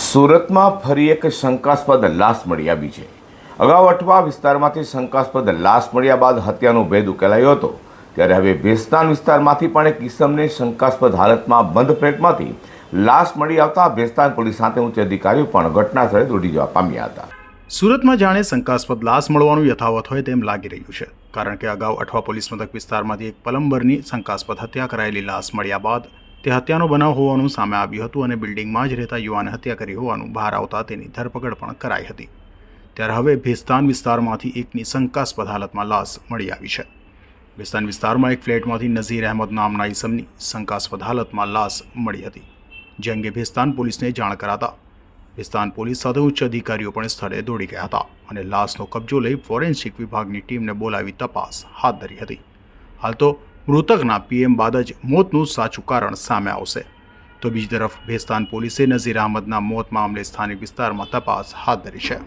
સુરતમાં ફરી એક શંકાસ્પદ લાશ મળી આવી છે. અગાઉ અઠવા વિસ્તારમાંથી શંકાસ્પદ લાશ મળ્યા બાદ હત્યાનો ભેદ ઉકેલાયો હતો. ત્યારે હવે ભેસ્તાન વિસ્તારમાંથી પણ એક કિસમને શંકાસ્પદ હાલતમાં બંધ ફ્લેટમાંથી લાશ મળી આવતા ભેસ્તાન પોલીસ સાથે ઉચ્ચ અધિકારીઓ પણ ઘટના સ્થળે દોડી જવા પામ્યા હતા. સુરતમાં જાણે શંકાસ્પદ લાશ મળવાનું યથાવત હોય તેમ લાગી રહ્યું છે. કારણ કે અગાઉ અઠવા પોલીસ મથક વિસ્તારમાંથી એક પલંબરની શંકાસ્પદ હત્યા કરાયેલી લાશ મળ્યા બાદ તે હત્યાનો બનાવ હોવાનું સામે આવ્યું હતું અને બિલ્ડિંગમાં જ રહેતા યુવાને હત્યા કરી હોવાનું બહાર આવતા તેની ધરપકડ પણ કરાઈ હતી. ત્યારે હવે ભેસ્તાન વિસ્તારમાંથી એકની શંકાસ્પદ હાલતમાં લાશ મળી આવી છે. ભેસ્તાન વિસ્તારમાં એક ફ્લેટમાંથી નઝીર અહેમદ નામના ઈસમની શંકાસ્પદ હાલતમાં લાશ મળી હતી. જે અંગે ભેસ્તાન પોલીસને જાણ કરાતા વિસ્તાન પોલીસ સાથે ઉચ્ચ અધિકારીઓ પણ સ્થળે દોડી ગયા હતા અને લાશનો કબજો લઈ ફોરેન્સિક વિભાગની ટીમને બોલાવી તપાસ હાથ ધરી હતી. હાલ તો મૃતકના પીએમ બાદ જ મોતનું સાચું કારણ સામે આવશે. તો બીજી તરફ ભેસ્તાન પોલીસે નઝીર અહમદના મોત મામલે સ્થાનિક વિસ્તારમાં તપાસ હાથ ધરી છે.